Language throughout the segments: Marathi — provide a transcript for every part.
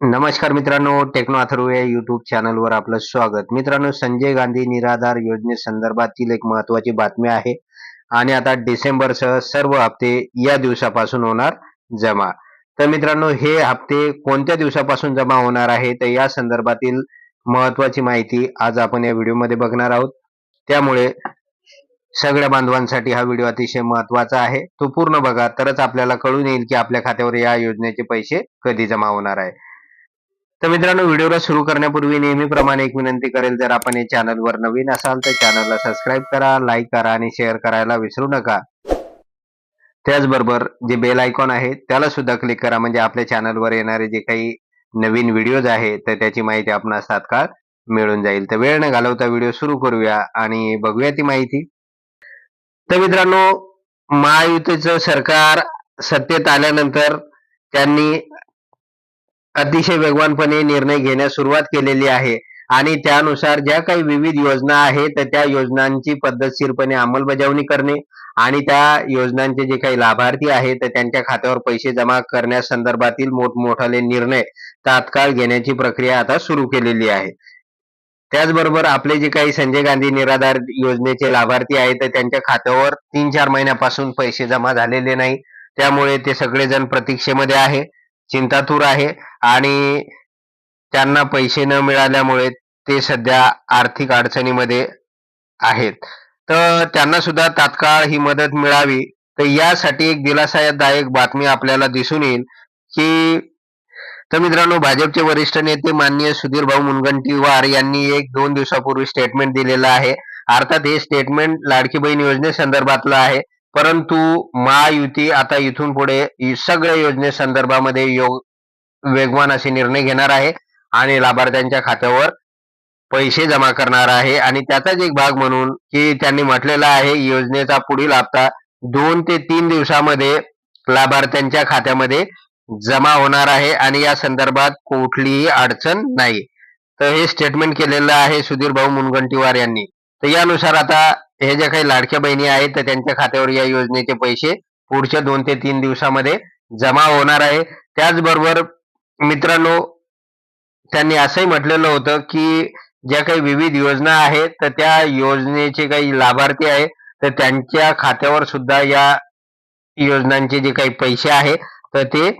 नमस्कार मित्रांनो टेक्नो अथर्व या युट्यूब चॅनलवर आपलं स्वागत. मित्रांनो संजय गांधी निराधार योजनेसंदर्भातील एक महत्वाची बातमी आहे आणि आता डिसेंबरसह सर्व हप्ते या दिवसापासून होणार जमा. तर मित्रांनो हे हप्ते कोणत्या दिवसापासून जमा होणार आहे? तर या संदर्भातील महत्वाची माहिती आज आपण या व्हिडिओमध्ये बघणार आहोत. त्यामुळे सगळ्या बांधवांसाठी हा व्हिडिओ अतिशय महत्त्वाचा आहे. तो पूर्ण बघा तरच आपल्याला कळून येईल की आपल्या खात्यावर या योजनेचे पैसे कधी जमा होणार आहे. तर मित्रांनो व्हिडिओला सुरू करण्यापूर्वी नेहमीप्रमाणे एक विनंती करेल जर आपण या चॅनलवर नवीन असाल तर चॅनलला सबस्क्राईब करा लाईक करा आणि शेअर करायला विसरू नका. त्याचबरोबर जे बेल आयकॉन आहे त्याला सुद्धा क्लिक करा म्हणजे आपल्या चॅनलवर येणारे जे काही नवीन व्हिडिओज आहे तर त्याची माहिती आपणास तात्काळ मिळून जाईल. तर वेळ न घालवता व्हिडिओ सुरू करूया आणि बघूया ती माहिती. तर मित्रांनो महायुतीचं सरकार सत्तेत आल्यानंतर त्यांनी अतिशय वेगवानपणे निर्णय घेण्यास सुरुवात केलेली आहे. आणि त्यानुसार ज्या काही विविध योजना आहेत तर त्या योजनांची पद्धतशीरपणे अंमलबजावणी करणे आणि त्या योजनांचे जे काही लाभार्थी आहेत तर त्यांच्या खात्यावर पैसे जमा करण्यासंदर्भातील मोठमोठाले निर्णय तात्काळ घेण्याची प्रक्रिया आता सुरू केलेली आहे. त्याचबरोबर आपले जे काही संजय गांधी निराधार योजनेचे लाभार्थी आहेत तर त्यांच्या खात्यावर तीन चार महिन्यापासून पैसे जमा झालेले नाही. त्यामुळे ते सगळेजण प्रतीक्षेमध्ये आहे. चिंतातूर आहे आणि त्यांना पैसे न मिळाल्यामुळे ते सध्या आर्थिक अडचणीमध्ये आहेत. तर त्यांना सुद्धा तात्काळ ही मदत मिळावी. तर यासाठी एक दिलासादायक बातमी आपल्याला दिसून येईल की तर मित्रांनो भाजपचे वरिष्ठ नेते माननीय सुधीर भाऊ मुनगंटीवार यांनी एक दोन दिवसापूर्वी स्टेटमेंट दिलेलं आहे. अर्थात हे स्टेटमेंट लाडकी बहीण योजनेसंदर्भातलं आहे. परंतु महायुती आता इथून पुढे सगळ्या योजनेसंदर्भामध्ये योग वेगवान असे निर्णय घेणार आहे आणि लाभार्थ्यांच्या खात्यावर पैसे जमा करणार आहे. आणि त्याचाच एक भाग म्हणून की त्यांनी म्हटलेलं आहे योजनेचा पुढील हप्ता दोन ते तीन दिवसामध्ये लाभार्थ्यांच्या खात्यामध्ये जमा होणार आहे आणि या संदर्भात कुठलीही अडचण नाही. तर हे स्टेटमेंट केलेलं आहे सुधीर भाऊ मुनगंटीवार यांनी. तर यानुसार आता हे ज्या काही लाडक्या बहिणी आहेत तर त्यांच्या खात्यावर या योजनेचे पैसे पुढच्या दोन ते तीन दिवसामध्ये जमा होणार आहे. त्याचबरोबर मित्रांनो त्यांनी असंही म्हटलेलं होतं की ज्या काही विविध योजना आहेत तर त्या योजनेचे काही लाभार्थी आहेत तर त्यांच्या खात्यावर सुद्धा या योजनांचे जे काही पैसे आहे तर ते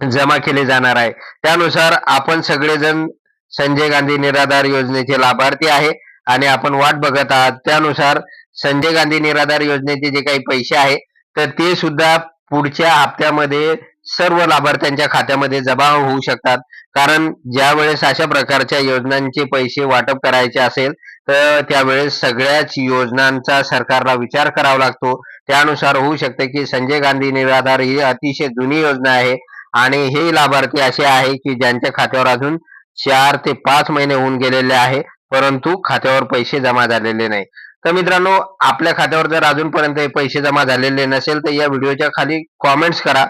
जमा केले जाणार आहे. त्यानुसार आपण सगळेजण संजय गांधी निराधार योजनेचे लाभार्थी आहे. आणि आपण वाट बघत आहात. त्यानुसार संजय गांधी निराधार योजनेचे जे काही पैसे आहे तर ते सुद्धा पुढच्या हप्त्यामध्ये सर्व लाभार्थ्यांच्या खात्यामध्ये जमा होऊ शकतात. कारण ज्या वेळेस अशा प्रकारच्या योजनांचे पैसे वाटप करायचे असेल तर त्यावेळेस सगळ्याच योजनांचा सरकारला विचार करावा लागतो. त्यानुसार होऊ शकते की संजय गांधी निराधार ही अतिशय जुनी योजना आहे आणि हे लाभार्थी असे आहे की ज्यांच्या खात्यावर अजून चार ते पाच महिने होऊन गेलेले आहे. परंतु खात्यावर पैसे जमा झालेले नाही. तर मित्रांनो आपल्या खात्यावर जर अजूनपर्यंत पैसे जमा झालेले नसेल तर या व्हिडिओच्या खाली कॉमेंट्स करा.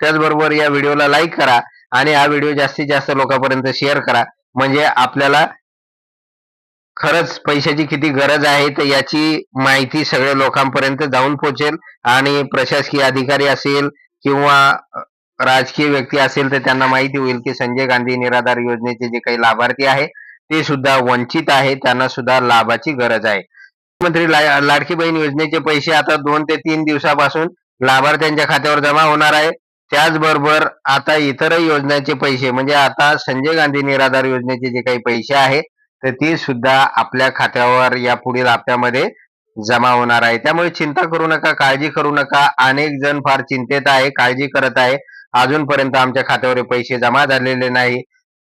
त्याचबरोबर या व्हिडिओला लाईक करा आणि हा व्हिडिओ जास्तीत जास्त लोकांपर्यंत शेअर करा. म्हणजे आपल्याला खरंच पैशाची किती गरज आहे तर याची माहिती सगळ्या लोकांपर्यंत जाऊन पोहोचेल आणि प्रशासकीय अधिकारी असेल किंवा राजकीय व्यक्ती असेल तर त्यांना माहिती होईल की संजय गांधी निराधार योजनेचे जे काही लाभार्थी आहे ते सुद्धा वंचित आहे त्यांना सुद्धा लाभाची गरज आहे. मुख्यमंत्री लाडकी बहीण योजनेचे पैसे आता दोन ते तीन दिवसापासून लाभार्थ्यांच्या खात्यावर जमा होणार आहे. त्याचबरोबर आता इतरही योजनेचे पैसे म्हणजे आता संजय गांधी निराधार योजनेचे जे काही पैसे आहे तर ते सुद्धा आपल्या खात्यावर या पुढील हप्त्यामध्ये जमा होणार आहे. त्यामुळे चिंता करू नका काळजी करू नका. अनेक जण फार चिंतेत आहे काळजी करत आहे. अजूनपर्यंत आमच्या खात्यावर पैसे जमा झालेले नाही.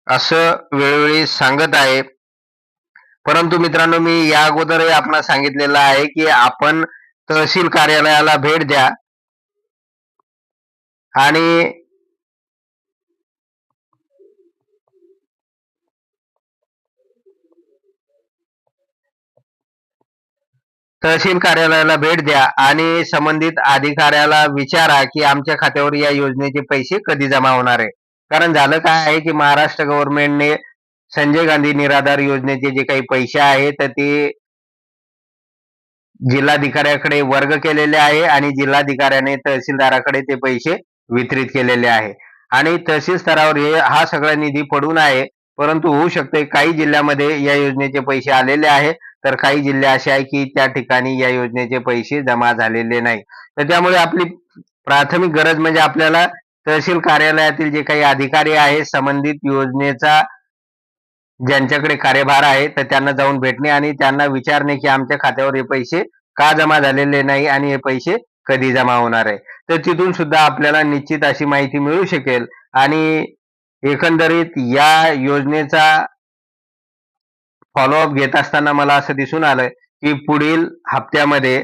असं वेळोवेळी सांगत आहे. परंतु मित्रांनो मी या अगोदरही आपण सांगितलेलं आहे की आपण तहसील कार्यालयाला भेट द्या. आणि तहसील कार्यालयाला भेट द्या आणि संबंधित अधिकाऱ्याला विचारा की आमच्या खात्यावर या योजनेचे पैसे कधी जमा होणार आहे. कारण झालं काय आहे की महाराष्ट्र गव्हर्नमेंटने संजय गांधी निराधार योजनेचे जे काही पैसे आहेत तर ते जिल्हाधिकाऱ्याकडे वर्ग केलेले आहे आणि जिल्हाधिकाऱ्याने तहसीलदाराकडे ते पैसे वितरित केलेले आहे. आणि तहसील स्तरावर हे हा सगळा निधी पडून आहे परंतु होऊ शकते काही जिल्ह्यामध्ये या योजनेचे पैसे आलेले आहे तर काही जिल्हे असे आहे की त्या ठिकाणी या योजनेचे पैसे जमा झालेले नाही. तर त्यामुळे आपली प्राथमिक गरज म्हणजे आपल्याला तहसील कार्यालयातील जे काही अधिकारी आहे संबंधित योजनेचा ज्यांच्याकडे कार्यभार आहे तर त्यांना जाऊन भेटणे आणि त्यांना विचारणे की आमच्या खात्यावर हे पैसे का जमा झालेले नाही आणि हे पैसे कधी जमा होणार आहे. तर तिथून सुद्धा आपल्याला निश्चित अशी माहिती मिळू शकेल आणि एकंदरीत या योजनेचा फॉलोअप घेत असताना मला असं दिसून आलं की पुढील हप्त्यामध्ये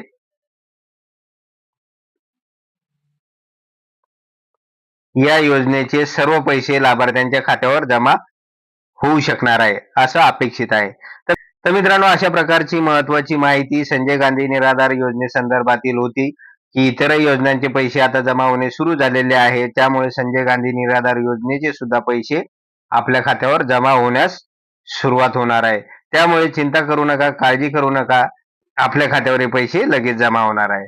या योजनेचे सर्व पैसे लाभार्थ्यांच्या खात्यावर जमा होऊ शकणार आहे असं अपेक्षित आहे. तर मित्रांनो अशा प्रकारची महत्वाची माहिती संजय गांधी निराधार योजनेसंदर्भातील होती की इतर योजनांचे पैसे आता जमा होणे सुरू झालेले आहे. त्यामुळे संजय गांधी निराधार योजनेचे सुद्धा पैसे आपल्या खात्यावर जमा होण्यास सुरुवात होणार आहे. त्यामुळे चिंता करू नका काळजी करू नका. आपल्या खात्यावर हे पैसे लगेच जमा होणार आहे.